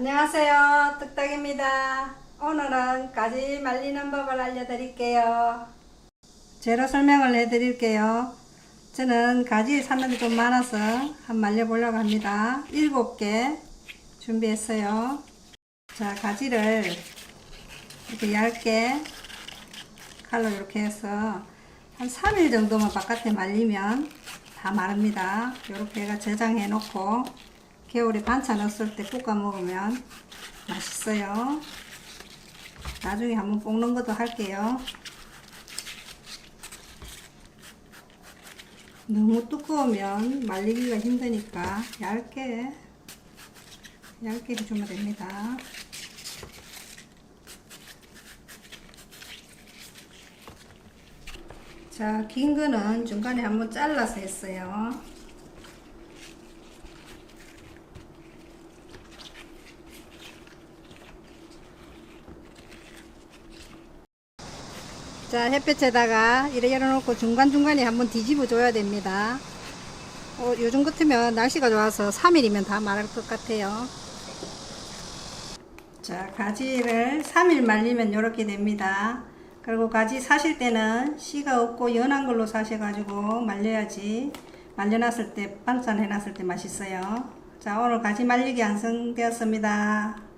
안녕하세요. 뚝딱입니다. 오늘은 가지 말리는 법을 알려드릴게요. 재료 설명을 해드릴게요. 저는 가지 샀는데 좀 많아서 한 말려보려고 합니다. 7개 준비했어요. 자, 가지를 이렇게 얇게 칼로 이렇게 해서 한 3일 정도만 바깥에 말리면 다 마릅니다. 이렇게 해가 저장해 놓고 겨울에 반찬 없을 때 볶아 먹으면 맛있어요. 나중에 한번 볶는 것도 할게요. 너무 두꺼우면 말리기가 힘드니까 얇게 얇게 해주면 됩니다. 자, 긴 거는 중간에 한번 잘라서 했어요. 자, 햇볕에다가 이래 열어놓고 중간중간에 한번 뒤집어 줘야 됩니다. 어, 요즘 같으면 날씨가 좋아서 3일이면 다 마를 것 같아요. 자, 가지를 3일 말리면 이렇게 됩니다. 그리고 가지 사실 때는 씨가 없고 연한 걸로 사셔가지고 말려야지 말려놨을 때 반찬 해놨을 때 맛있어요. 자, 오늘 가지 말리기 완성되었습니다.